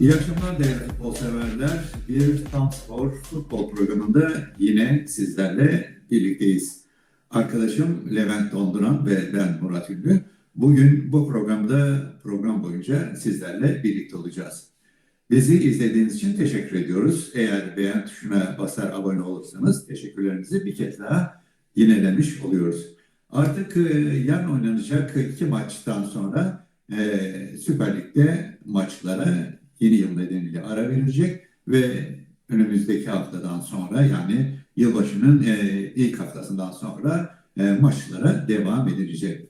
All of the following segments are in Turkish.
İyi akşamlar değerli futbol severler. Bir Tam futbol programında yine sizlerle birlikteyiz. Arkadaşım Levent Donduran ve ben Murat Ünlü. Bugün bu programda program boyunca sizlerle birlikte olacağız. Bizi izlediğiniz için teşekkür ediyoruz. Eğer beğen tuşuna basar abone olursanız teşekkürlerimizi bir kez daha yinelemiş oluyoruz. Artık e, yarın oynanacak iki maçtan sonra e, Süper Lig'de maçlara yeni yıl nedeniyle ara verilecek ve önümüzdeki haftadan sonra yani yılbaşının e, ilk haftasından sonra e, maçlara devam edilecek.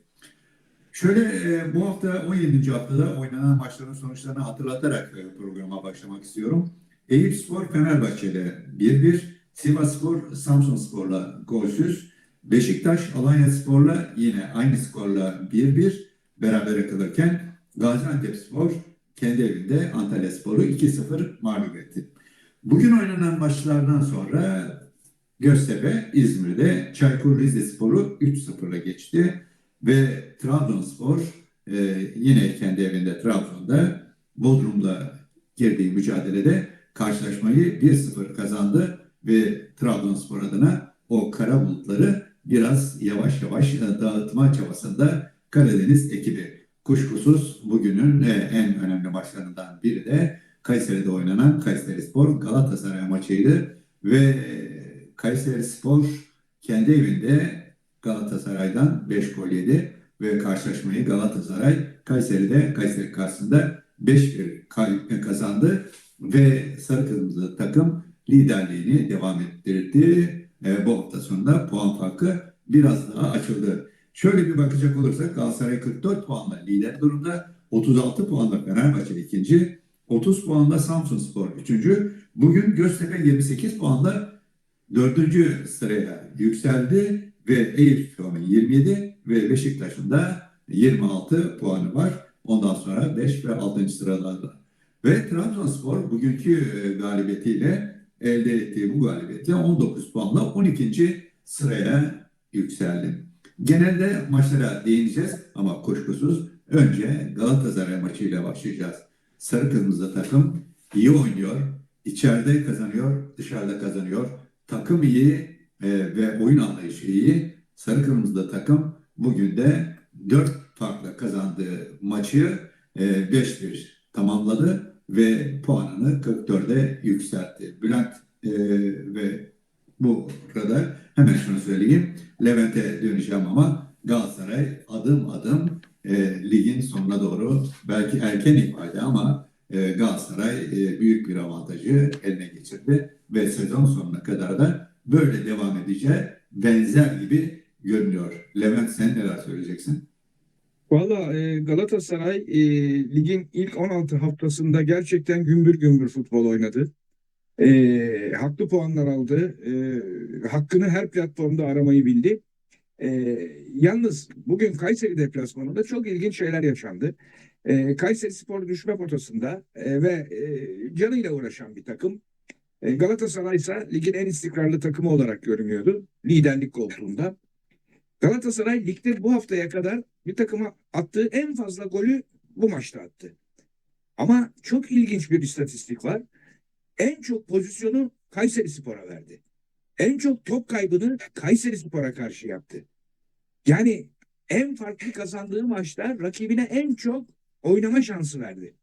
Şöyle e, bu hafta 17. haftada oynanan maçların sonuçlarını hatırlatarak e, programa başlamak istiyorum. Eyüp Spor Fenerbahçe ile 1-1, Sivas Spor Samsun Spor'la golsüz, Beşiktaş Alanya Spor'la yine aynı skorla 1-1 berabere kalırken Gaziantep Spor kendi evinde Antalya Spor'u 2-0 mağlup etti. Bugün oynanan maçlardan sonra Göztepe İzmir'de Çaykur Rizespor'u 3-0'la geçti ve Trabzonspor e, yine kendi evinde Trabzon'da Bodrum'la girdiği mücadelede karşılaşmayı 1-0 kazandı ve Trabzonspor adına o kara bulutları biraz yavaş yavaş dağıtma çabasında Karadeniz ekibi. Kuşkusuz bugünün e, en önemli maçlarından biri de Kayseri'de oynanan Kayseri Spor Galatasaray maçıydı ve e, Kayseri Spor kendi evinde Galatasaray'dan 5 gol yedi ve karşılaşmayı Galatasaray Kayseri'de Kayseri karşısında 5-1 kay- kazandı ve sarı kırmızı takım liderliğini devam ettirdi. E, bu hafta sonunda puan farkı biraz daha açıldı. Şöyle bir bakacak olursak Galatasaray 44 puanla lider durumda. 36 puanla Fenerbahçe ikinci. 30 puanla Samsun Spor üçüncü. Bugün Göztepe 28 puanla dördüncü sıraya yükseldi ve Eyüp Spor'un 27 ve Beşiktaş'ın da 26 puanı var. Ondan sonra 5 ve 6. sıralarda. Ve Trabzonspor bugünkü e, galibiyetiyle elde ettiği bu galibiyetle 19 puanla 12. sıraya yükseldi. Genelde maçlara değineceğiz ama kuşkusuz önce Galatasaray maçıyla başlayacağız. Sarı kırmızı takım iyi oynuyor, içeride kazanıyor, dışarıda kazanıyor. Takım iyi e, ve oyun anlayışı iyi. Sarı kırmızı takım bugün de 4 farkla kazandığı maçı e, 5-1 tamamladı ve puanını 44'e yükseltti. Bülent e, ve bu arada hemen şunu söyleyeyim. Levent'e döneceğim ama Galatasaray adım adım e, ligin sonuna doğru belki erken ifade ama e, Galatasaray e, büyük bir avantajı eline geçirdi ve sezon sonuna kadar da böyle devam edeceği benzer gibi görünüyor. Levent sen neler söyleyeceksin? Valla e, Galatasaray e, ligin ilk 16 haftasında gerçekten gümbür gümbür futbol oynadı. E, haklı puanlar aldı. E, hakkını her platformda aramayı bildi. E, yalnız bugün Kayseri deplasmanında çok ilginç şeyler yaşandı. E, Kayseri Spor düşme potasında e, ve e, canıyla uğraşan bir takım. E, Galatasaray ise ligin en istikrarlı takımı olarak görünüyordu. Liderlik koltuğunda. Galatasaray ligde bu haftaya kadar bir takıma attığı en fazla golü bu maçta attı. Ama çok ilginç bir istatistik var. En çok pozisyonu Kayseri Spor'a verdi. En çok top kaybını Kayseri Spor'a karşı yaptı. Yani en farklı kazandığı maçta rakibine en çok oynama şansı verdi.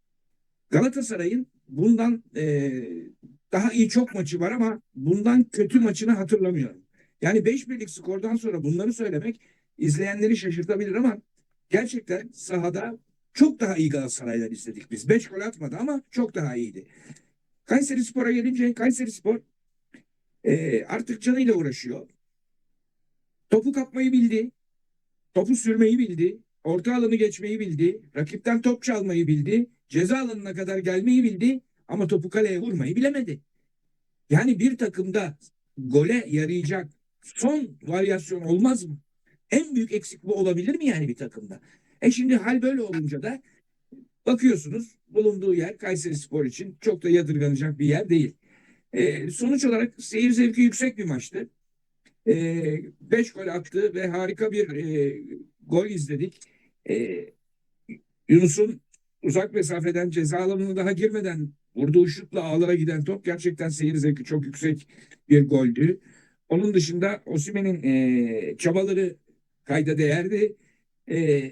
Galatasaray'ın bundan e, daha iyi çok maçı var ama bundan kötü maçını hatırlamıyorum. Yani 5 birlik skordan sonra bunları söylemek izleyenleri şaşırtabilir ama gerçekten sahada çok daha iyi Galatasaray'dan izledik biz. 5 gol atmadı ama çok daha iyiydi. Kayseri Spor'a gelince Kayseri Spor e, artık canıyla uğraşıyor. Topu kapmayı bildi. Topu sürmeyi bildi. Orta alanı geçmeyi bildi. Rakipten top çalmayı bildi. Ceza alanına kadar gelmeyi bildi. Ama topu kaleye vurmayı bilemedi. Yani bir takımda gole yarayacak son varyasyon olmaz mı? En büyük eksik bu olabilir mi yani bir takımda? E şimdi hal böyle olunca da bakıyorsunuz bulunduğu yer Kayseri Spor için çok da yadırganacak bir yer değil. E, sonuç olarak seyir zevki yüksek bir maçtı. 5 e, beş gol attı ve harika bir e, gol izledik. E, Yunus'un uzak mesafeden ceza alanına daha girmeden vurduğu şutla ağlara giden top gerçekten seyir zevki çok yüksek bir goldü. Onun dışında Osimhen'in e, çabaları kayda değerdi. E,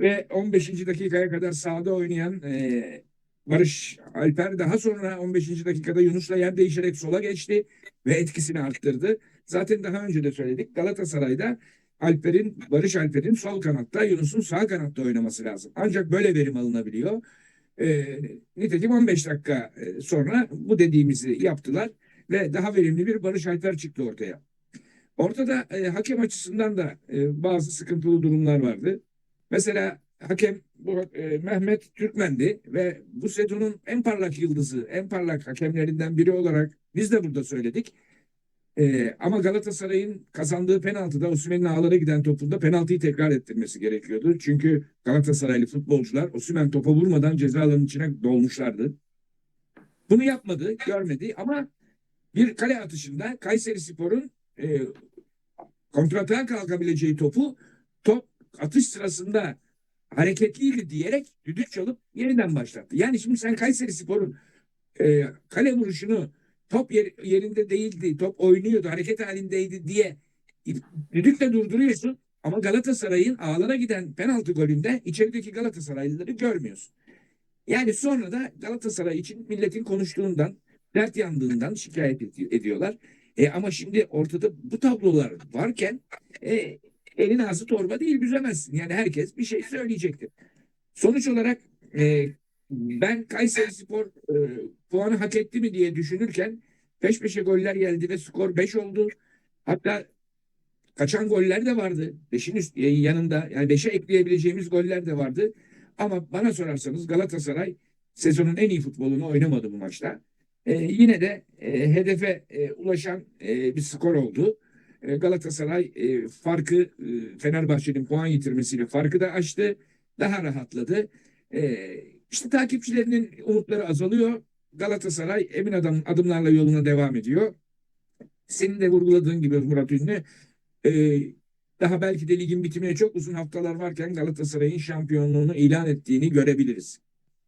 ve 15. dakikaya kadar sahada oynayan e, Barış Alper daha sonra 15. dakikada Yunus'la yer değişerek sola geçti ve etkisini arttırdı. Zaten daha önce de söyledik Galatasaray'da Alper'in Barış Alper'in sol kanatta Yunus'un sağ kanatta oynaması lazım. Ancak böyle verim alınabiliyor. E, nitekim 15 dakika e, sonra bu dediğimizi yaptılar ve daha verimli bir Barış Alper çıktı ortaya. Ortada e, hakem açısından da e, bazı sıkıntılı durumlar vardı. Mesela hakem bu e, Mehmet Türkmen'di ve bu sezonun en parlak yıldızı, en parlak hakemlerinden biri olarak biz de burada söyledik. E, ama Galatasaray'ın kazandığı penaltıda Osimhen'in ağlara giden topunda penaltıyı tekrar ettirmesi gerekiyordu. Çünkü Galatasaraylı futbolcular Osimhen topa vurmadan ceza alanının içine dolmuşlardı. Bunu yapmadı, görmedi ama bir kale atışında Kayseri Spor'un e, kontratağa kalkabileceği topu top atış sırasında hareketliydi diyerek düdük çalıp yeniden başlattı. Yani şimdi sen Kayseri Spor'un e, kale vuruşunu top yer- yerinde değildi, top oynuyordu, hareket halindeydi diye düdükle durduruyorsun. Ama Galatasaray'ın ağlara giden penaltı golünde içerideki Galatasaraylıları görmüyorsun. Yani sonra da Galatasaray için milletin konuştuğundan, dert yandığından şikayet edi- ediyorlar. E, ama şimdi ortada bu tablolar varken e, elin ağzı torba değil büzemezsin. Yani herkes bir şey söyleyecektir. Sonuç olarak e, ben Kayseri Spor e, puanı hak etti mi diye düşünürken peş peşe goller geldi ve skor 5 oldu. Hatta kaçan goller de vardı. 5'in üst, e, yanında yani 5'e ekleyebileceğimiz goller de vardı. Ama bana sorarsanız Galatasaray sezonun en iyi futbolunu oynamadı bu maçta. E, yine de e, hedefe e, ulaşan e, bir skor oldu. E, Galatasaray e, farkı e, Fenerbahçe'nin puan yitirmesiyle farkı da açtı. Daha rahatladı. E, işte takipçilerinin umutları azalıyor. Galatasaray emin adım, adımlarla yoluna devam ediyor. Senin de vurguladığın gibi Murat Ünlü e, daha belki de ligin bitimine çok uzun haftalar varken Galatasaray'ın şampiyonluğunu ilan ettiğini görebiliriz.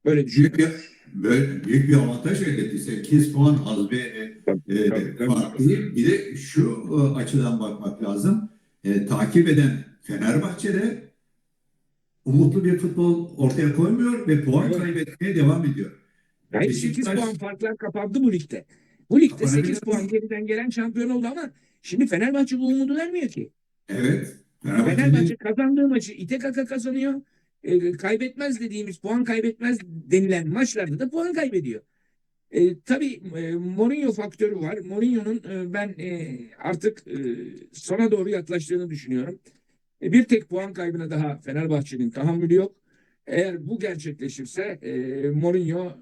Böyle. Büyük bir, böyle büyük bir avantaj elde etti. 8 puan az bir e, e. Bir de şu e, açıdan bakmak lazım. E, takip eden Fenerbahçe'de umutlu bir futbol ortaya koymuyor ve puan Evet. kaybetmeye devam ediyor. 8 Beşiktaş- puan farklar kapandı bu ligde. Bu ligde Kapanabilir 8 mi? puan geriden gelen şampiyon oldu ama şimdi Fenerbahçe bu umudu vermiyor ki. Evet. Fenerbahçe'nin Fenerbahçe kazandığı maçı ite kaka kazanıyor. E, kaybetmez dediğimiz puan kaybetmez denilen maçlarda da puan kaybediyor. E, tabii e, Mourinho faktörü var. Mourinho'nun e, ben e, artık e, sona doğru yaklaştığını düşünüyorum. E, bir tek puan kaybına daha Fenerbahçe'nin tahammülü yok. Eğer bu gerçekleşirse e, Mourinho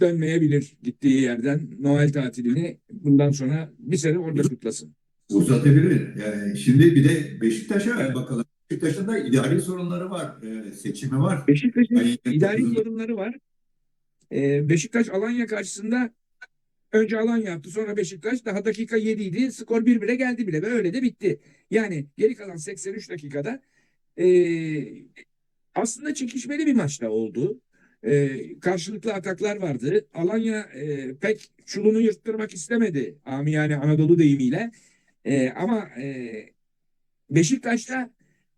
dönmeyebilir gittiği yerden Noel tatilini bundan sonra bir sene orada kutlasın. uzatabilir. Yani şimdi bir de Beşiktaş'a Evet. bakalım. Beşiktaş'ın da idari sorunları var. E, seçimi var. Beşiktaş'ın Ay, idari çok- sorunları var. Ee, Beşiktaş Alanya karşısında önce Alanya yaptı sonra Beşiktaş daha dakika 7 idi. Skor 1-1'e geldi bile ve öyle de bitti. Yani geri kalan 83 dakikada aslında çekişmeli bir maçta oldu. Ee, karşılıklı ataklar vardı. Alanya ee, pek çulunu yırttırmak istemedi. Amiyane Anadolu deyimiyle. Ee, ama ee, Beşiktaş'ta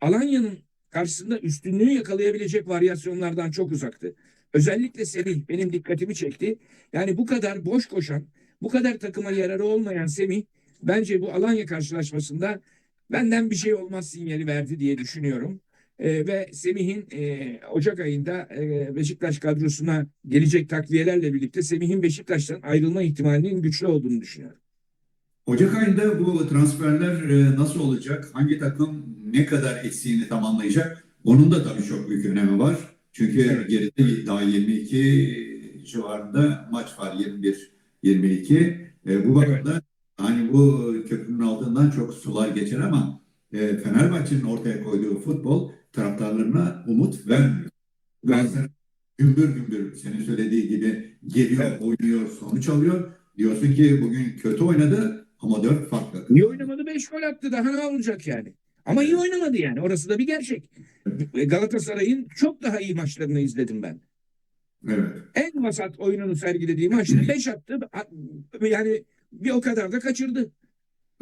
Alanya'nın karşısında üstünlüğü yakalayabilecek varyasyonlardan çok uzaktı. Özellikle Semih benim dikkatimi çekti. Yani bu kadar boş koşan, bu kadar takıma yararı olmayan Semih bence bu Alanya karşılaşmasında benden bir şey olmaz sinyali verdi diye düşünüyorum. Ee, ve Semih'in e, Ocak ayında e, Beşiktaş kadrosuna gelecek takviyelerle birlikte Semih'in Beşiktaş'tan ayrılma ihtimalinin güçlü olduğunu düşünüyorum. Ocak ayında bu transferler e, nasıl olacak? Hangi takım ne kadar eksiğini tamamlayacak? Onun da tabii çok büyük önemi var. Çünkü Evet. geride daha 22 civarında maç var. 21-22. E, bu bakımda hani bu köprünün altından çok sular geçer ama e, Fenerbahçe'nin ortaya koyduğu futbol taraftarlarına umut vermiyor. Galatasaray gümbür gümbür senin söylediği gibi geliyor, Evet. oynuyor, sonuç alıyor. Diyorsun ki bugün kötü oynadı ama dört farklı. İyi oynamadı 5 gol attı daha ne olacak yani. Ama iyi oynamadı yani orası da bir gerçek. Galatasaray'ın çok daha iyi maçlarını izledim ben. Evet. En vasat oyununu sergilediği maçta 5 attı. Yani bir o kadar da kaçırdı.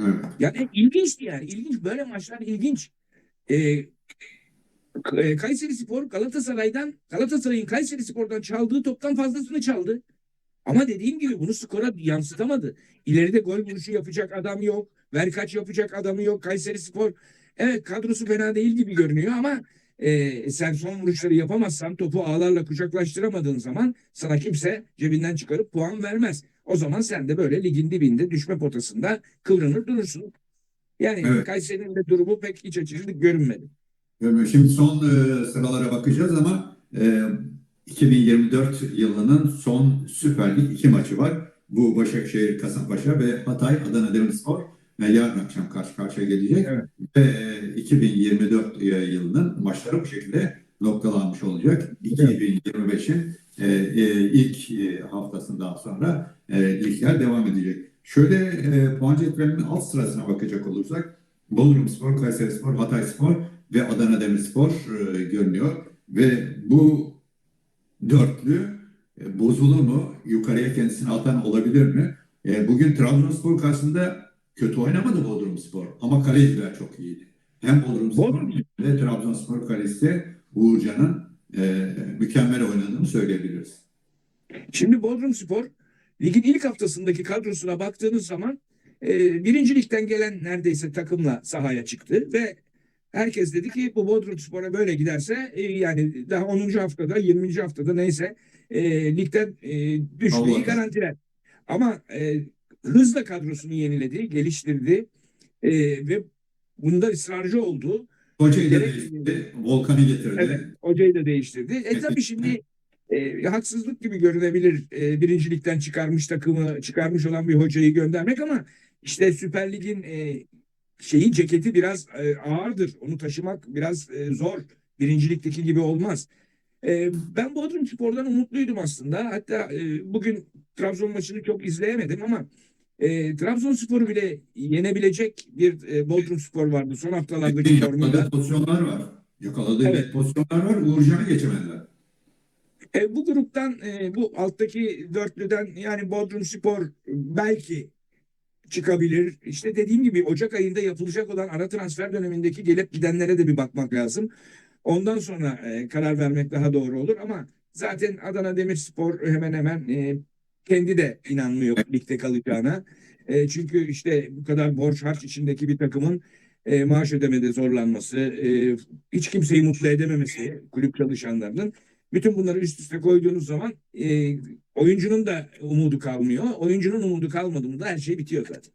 Evet. Yani ilginçti yani. İlginç. Böyle maçlar ilginç. Ee, e, Kayseri Spor Galatasaray'dan Galatasaray'ın Kayseri Spor'dan çaldığı toptan fazlasını çaldı. Ama dediğim gibi bunu skora yansıtamadı. İleride gol vuruşu yapacak adam yok. Verkaç yapacak adamı yok. Kayseri Spor evet kadrosu fena değil gibi görünüyor ama e, sen son vuruşları yapamazsan topu ağlarla kucaklaştıramadığın zaman sana kimse cebinden çıkarıp puan vermez. O zaman sen de böyle ligin dibinde düşme potasında kıvranır durursun. Yani Evet. Kayseri'nin de durumu pek iç açıcı görünmedi. Şimdi son e, sıralara bakacağız ama e, 2024 yılının son Süper Lig iki maçı var. Bu Başakşehir Kasımpaşa ve Hatay Adana Demirspor e, yarın akşam karşı karşıya gelecek. Evet. Ve e, 2024 yılının maçları bu şekilde noktalanmış olacak. 2025'in e, e, ilk e, haftasından sonra e, ligler devam edecek. Şöyle e, puan cetvelinin alt sırasına bakacak olursak Bodrumspor, Kayserispor, Hatayspor ve Adana Demirspor e, görünüyor. Ve bu dörtlü e, bozulur mu? Yukarıya kendisini atan olabilir mi? E, bugün Trabzonspor karşısında kötü oynamadı Bodrumspor ama kaleciler çok iyiydi. Hem Bodrumspor Bodrum- ve Trabzonspor kalecisi Uğurcan'ın e, mükemmel oynadığını söyleyebiliriz. Şimdi Bodrumspor ligin ilk haftasındaki kadrosuna baktığınız zaman e, birinci ligden gelen neredeyse takımla sahaya çıktı ve herkes dedi ki bu Bodrumspor'a böyle giderse e, yani daha 10. haftada 20. haftada neyse e, ligden e, düşmeyi Allah. garantiler. Ama e, hızla kadrosunu yeniledi, geliştirdi e, ve bunda ısrarcı oldu. Hocayı da değiştirdi, Volkan'ı getirdi. Evet, hocayı da değiştirdi. E tabii şimdi e, haksızlık gibi görünebilir e, birincilikten çıkarmış takımı, çıkarmış olan bir hocayı göndermek ama işte Süper Lig'in e, şeyi ceketi biraz e, ağırdır. Onu taşımak biraz e, zor. Birincilikteki gibi olmaz. E, ben Bodrum Spor'dan umutluydum aslında. Hatta e, bugün Trabzon maçını çok izleyemedim ama e, Trabzonspor'u bile yenebilecek bir e, Bodrum Spor vardı son haftalardaki formunda. Yakaladığı pozisyonlar var. Yakaladığı Evet. pozisyonlar var. Uğurcan'ı geçemediler. E, bu gruptan e, bu alttaki dörtlüden yani Bodrum Spor belki çıkabilir. İşte dediğim gibi Ocak ayında yapılacak olan ara transfer dönemindeki gelip gidenlere de bir bakmak lazım. Ondan sonra e, karar vermek daha doğru olur ama zaten Adana Demirspor hemen hemen e, kendi de inanmıyor ligde kalacağına. E, çünkü işte bu kadar borç harç içindeki bir takımın e, maaş ödemede zorlanması, e, hiç kimseyi mutlu edememesi kulüp çalışanlarının bütün bunları üst üste koyduğunuz zaman e, oyuncunun da umudu kalmıyor. Oyuncunun umudu kalmadı mı da her şey bitiyor zaten.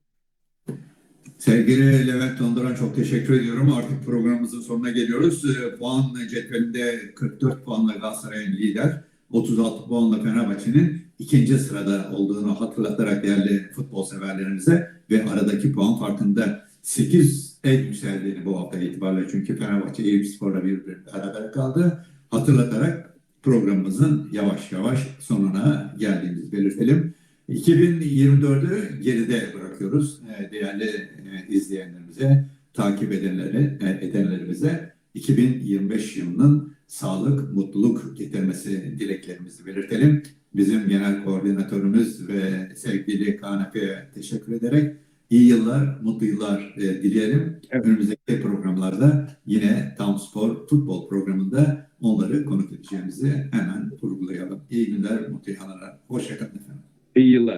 Sevgili Levent Donduran çok teşekkür ediyorum. Artık programımızın sonuna geliyoruz. Ee, Puan cetvelinde 44 puanla Galatasaray'ın lider, 36 puanla Fenerbahçe'nin ikinci sırada olduğunu hatırlatarak değerli futbol severlerimize ve aradaki puan farkında 8 el yükseldiğini bu hafta itibariyle çünkü Fenerbahçe Eyüpspor'la bir bir beraber kaldı. Hatırlatarak programımızın yavaş yavaş sonuna geldiğimizi belirtelim. 2024'ü geride bırakıyoruz Ee, değerli e, izleyenlerimize, takip edenlere, e, edenlerimize 2025 yılının sağlık, mutluluk getirmesi dileklerimizi belirtelim. Bizim genel koordinatörümüz ve sevgili Kanepe'ye teşekkür ederek İyi yıllar, mutlu yıllar e, dileyelim. Evet. Önümüzdeki programlarda yine Town Spor Futbol programında onları konuk edeceğimizi hemen vurgulayalım. İyi günler, mutlu yıllar. Hoşçakalın efendim. İyi yıllar.